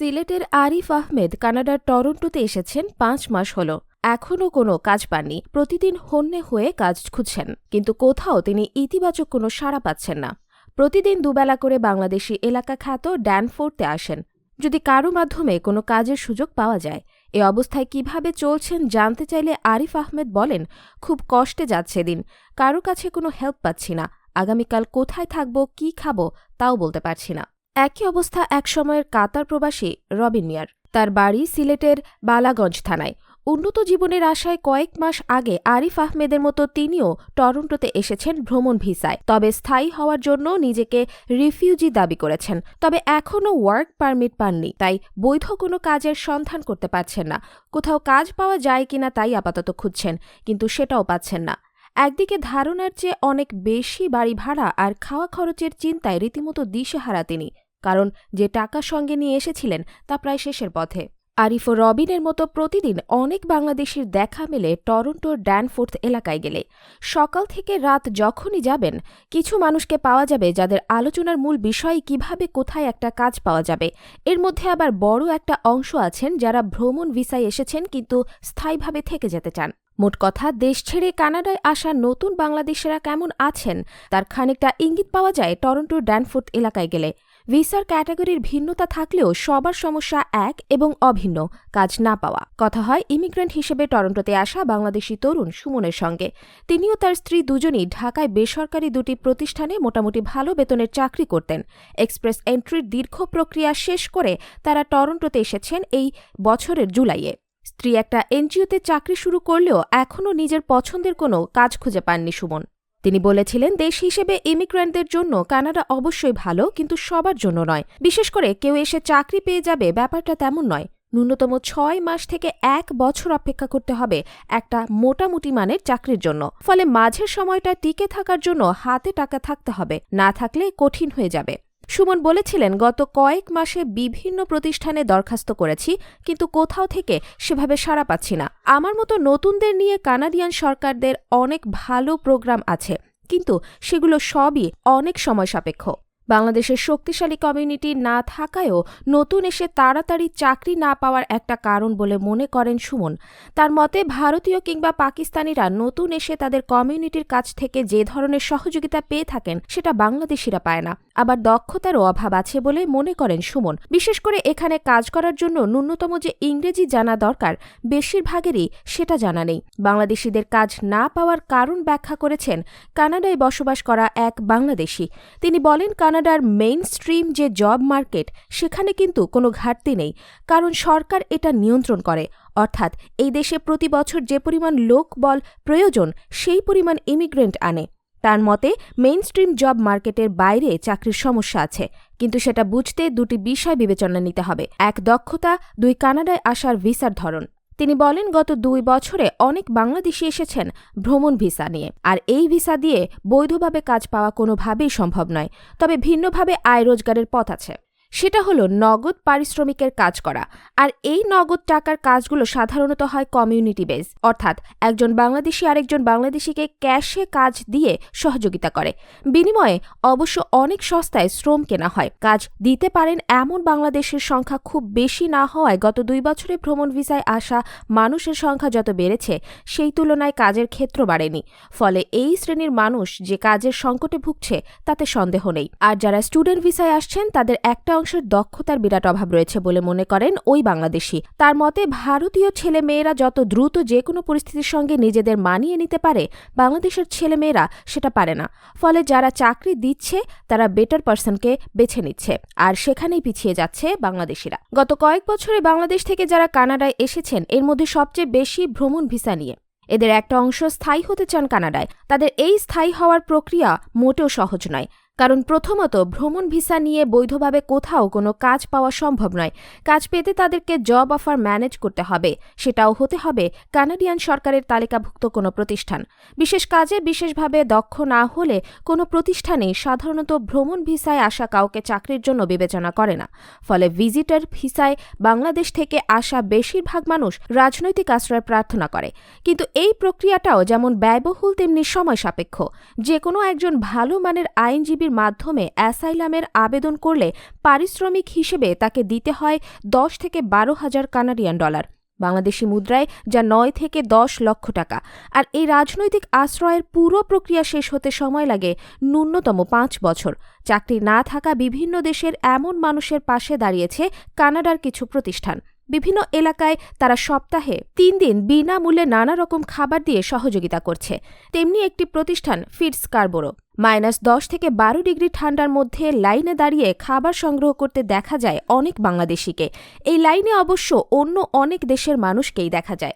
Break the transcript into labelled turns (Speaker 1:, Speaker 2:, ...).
Speaker 1: সিলেটের আরিফ আহমেদ কানাডার টরন্টোতে এসেছেন পাঁচ মাস হল। এখনও কোনো কাজ পাননি। প্রতিদিন হন্যে হয়ে কাজ খুঁজছেন। কিন্তু কোথাও তিনি ইতিবাচক কোনো সাড়া পাচ্ছেন না। প্রতিদিন দুবেলা করে বাংলাদেশি এলাকা খ্যাত ড্যানফোর্ডতে আসেন। যদি কারও মাধ্যমে কোনো কাজের সুযোগ পাওয়া যায়, এ অবস্থায় কীভাবে চলছেন জানতে চাইলে আরিফ আহমেদ বলেন, খুব কষ্টে যাচ্ছে দিন কারও কাছে কোনো হেল্প পাচ্ছি না। আগামীকাল কোথায় থাকব, কি খাব, তাও বলতে পারছি না। একই অবস্থা একসময়ের কাতার প্রবাসী রবিন মিয়ার। তার বাড়ি সিলেটের বালাগঞ্জ থানায়। উন্নত জীবনের আশায় কয়েক মাস আগে আরিফ আহমেদের মতো তিনিও টরন্টোতে এসেছেন ভ্রমণ ভিসায়। তবে স্থায়ী হওয়ার জন্য নিজেকে রিফিউজি দাবি করেছেন। তবে এখনও ওয়ার্ক পারমিট পাননি, তাই বৈধ কোনো কাজের সন্ধান করতে পারছেন না। কোথাও কাজ পাওয়া যায় কিনা তাই আপাতত খুঁজছেন, কিন্তু সেটাও পাচ্ছেন না। একদিকে ধারণার চেয়ে অনেক বেশি বাড়ি ভাড়া আর খাওয়া খরচের চিন্তায় রীতিমতো দিশেহারা তিনি, কারণ যে টাকা সঙ্গে নিয়ে এসেছিলেন তা প্রায় শেষের পথে। আরিফ ও রবিনের মতো প্রতিদিন অনেক বাংলাদেশির দেখা মেলে টরন্টোর ড্যানফোর্থ এলাকায় গেলে। সকাল থেকে রাত যখনই যাবেন, কিছু মানুষকে পাওয়া যাবে যাদের আলোচনার মূল বিষয় কীভাবে কোথায় একটা কাজ পাওয়া যাবে। এর মধ্যে আবার বড় একটা অংশ আছেন যারা ভ্রমণ ভিসায় এসেছেন কিন্তু স্থায়ীভাবে থেকে যেতে চান। মোট কথা, দেশ ছেড়ে কানাডায় আসা নতুন বাংলাদেশেরা কেমন আছেন, তার খানিকটা ইঙ্গিত পাওয়া যায় টরন্টোর ড্যানফোর্থ এলাকায় গেলে। ভিসার ক্যাটাগরির ভিন্নতা থাকলেও সবার সমস্যা এক এবং অভিন্ন, কাজ না পাওয়া। কথা হয়, ইমিগ্রেন্ট হিসেবে টরন্টোতে আসা বাংলাদেশি তরুণ সুমনের সঙ্গে। তিনিও তার স্ত্রী দুজনই ঢাকায় বেসরকারি দুটি প্রতিষ্ঠানে মোটামুটি ভালো বেতনের চাকরি করতেন। এক্সপ্রেস এন্ট্রির দীর্ঘ প্রক্রিয়া শেষ করে তারা টরন্টোতে এসেছেন এই বছরের জুলাইয়ে। স্ত্রী একটা এনজিওতে চাকরি শুরু করলেও এখনও নিজের পছন্দের কোনো কাজ খুঁজে পাননি সুমন। তিনি বলেছিলেন, দেশ হিসেবে ইমিগ্রেন্টদের জন্য কানাডা অবশ্যই ভালো, কিন্তু সবার জন্য নয়। বিশেষ করে কেউ এসে চাকরি পেয়ে যাবে ব্যাপারটা তেমন নয়। ন্যূনতম ছয় মাস থেকে এক বছর অপেক্ষা করতে হবে একটা মোটামুটি মানের চাকরির জন্য। ফলে মাঝের সময়টা টিকে থাকার জন্য হাতে টাকা থাকতে হবে, না থাকলে কঠিন হয়ে যাবে। সুমন বলেছিলেন, গত কয়েক মাসে বিভিন্ন প্রতিষ্ঠানে দরখাস্ত করেছি, কিন্তু কোথাও থেকে সেভাবে সাড়া পাচ্ছি না। আমার মতো নতুনদের নিয়ে কানাডিয়ান সরকারদের অনেক ভালো প্রোগ্রাম আছে, কিন্তু সেগুলো সবই অনেক সময় সাপেক্ষ। বাংলাদেশের শক্তিশালী কমিউনিটি না থাকায়ও নতুন এসে তাড়াতাড়ি চাকরি না পাওয়ার একটা কারণ বলে মনে করেন সুমন। তার মতে, ভারতীয় কিংবা পাকিস্তানিরা নতুন এসে তাদের কমিউনিটির কাছ থেকে যে ধরনের সহযোগিতা পেয়ে থাকেন সেটা বাংলাদেশিরা পায় না। আবার দক্ষতারও অভাব আছে বলে মনে করেন সুমন। বিশেষ করে এখানে কাজ করার জন্য ন্যূনতম যে ইংরেজি জানা দরকার, বেশিরভাগেরই সেটা জানা নেই। বাংলাদেশিদের কাজ না পাওয়ার কারণ ব্যাখ্যা করেছেন, কানাডায় বসবাস করা এক বাংলাদেশি। তিনি বলেন কানাডার মেইন স্ট্রিম যে জব মার্কেট, সেখানে কিন্তু কোনো ঘাটতি নেই, কারণ সরকার এটা নিয়ন্ত্রণ করে। অর্থাৎ এই দেশে প্রতি বছর যে পরিমাণ লোক বল প্রয়োজন, সেই পরিমাণ ইমিগ্রেন্ট আনে। তার মতে মেইন স্ট্রিম জব মার্কেটের বাইরে চাকরির সমস্যা আছে, কিন্তু সেটা বুঝতে দুটি বিষয় বিবেচনা নিতে হবে। এক, দক্ষতা, দুই, কানাডায় আসার ভিসার ধরন। তিনি বলেন, গত দুই বছরে অনেক বাংলাদেশি এসেছেন ভ্রমণ ভিসা নিয়ে। আর এই ভিসা দিয়ে বৈধভাবে কাজ পাওয়া কোনোভাবেই সম্ভব নয়। তবে ভিন্নভাবে আয় রোজগারের পথ আছে। সেটা হলো নগদ পারিশ্রমিকের কাজ করা। আর এই নগদ টাকার কাজগুলো সাধারণত হয় কমিউনিটি বেস অর্থাৎ একজন বাংলাদেশি আরেকজন বাংলাদেশিকে ক্যাশে কাজ দিয়ে সহযোগিতা করে। বিনিময়ে অবশ্য অনেক সস্তায় শ্রম কেনা হয়। কাজ দিতে পারেন এমন বাংলাদেশের সংখ্যা খুব বেশি না হওয়ায় গত দুই বছরে ভ্রমণ ভিসায় আসা মানুষের সংখ্যা যত বেড়েছে, সেই তুলনায় কাজের ক্ষেত্র বাড়েনি। ফলে এই শ্রেণির মানুষ যে কাজের সংকটে ভুগছে, তাতে সন্দেহ নেই। আর যারা স্টুডেন্ট ভিসায় আসছেন, তাদের একটা অংশের দক্ষতার বিরাট অভাব রয়েছে বলে মনে করেন ওই বাংলাদেশি। তার মতে, ভারতীয় ছেলে মেয়েরা যত দ্রুত যে কোনো পরিস্থিতির সঙ্গে নিজেদের মানিয়ে নিতে পারে, বাংলাদেশের ছেলে মেয়েরা সেটা পারে না। ফলে যারা চাকরি দিচ্ছে, তারা বেটার পার্সনকে বেছে নিচ্ছে। আর সেখানেই পিছিয়ে যাচ্ছে বাংলাদেশিরা। গত কয়েক বছরে বাংলাদেশ থেকে যারা কানাডায় এসেছেন, এর মধ্যে সবচেয়ে বেশি ভ্রমণ ভিসা নিয়ে। এদের একটা অংশ স্থায়ী হতে চান কানাডায়। তাদের এই স্থায়ী হওয়ার প্রক্রিয়া মোটেও সহজ নয়। কারণ প্রথমত ভ্রমণ ভিসা নিয়ে বৈধভাবে কোথাও কোনো কাজ পাওয়া সম্ভব নয়। কাজ পেতে তাদেরকে জব অফার ম্যানেজ করতে হবে। সেটাও হতে হবে কানাডিয়ান সরকারের তালিকাভুক্ত কোনো প্রতিষ্ঠান। বিশেষ কাজে বিশেষভাবে দক্ষ না হলে কোনো প্রতিষ্ঠানেই সাধারণত ভ্রমণ ভিসায় আসা কাউকে চাকরির জন্য বিবেচনা করে না। ফলে ভিজিটার ভিসায় বাংলাদেশ থেকে আসা বেশিরভাগ মানুষ রাজনৈতিক আশ্রয় প্রার্থনা করে। কিন্তু এই প্রক্রিয়াটাও যেমন ব্যয়বহুল, তেমনি সময় সাপেক্ষ। যে কোনো একজন ভালো মানের আইনজীবীর প্রযুক্তির মাধ্যমে অ্যাসাইলামের আবেদন করলে পারিশ্রমিক হিসেবে তাকে দিতে হয় দশ থেকে বারো হাজার কানাডিয়ান ডলার, বাংলাদেশি মুদ্রায় যা নয় থেকে দশ লক্ষ টাকা। আর এই রাজনৈতিক আশ্রয়ের পুরো প্রক্রিয়া শেষ হতে সময় লাগে ন্যূনতম পাঁচ বছর। চাকরি না থাকা বিভিন্ন দেশের এমন মানুষের পাশে দাঁড়িয়েছে কানাডার কিছু প্রতিষ্ঠান। বিভিন্ন এলাকায় তারা সপ্তাহে তিন দিন বিনামূল্যে নানা রকম খাবার দিয়ে সহযোগিতা করছে। তেমনি একটি প্রতিষ্ঠান ফিটস কার্বোরো। মাইনাস দশ থেকে বারো ডিগ্রি ঠান্ডার মধ্যে লাইনে দাঁড়িয়ে খাবার সংগ্রহ করতে দেখা যায় অনেক বাংলাদেশিকে। এই লাইনে অবশ্য অন্য অনেক দেশের মানুষকেই দেখা যায়।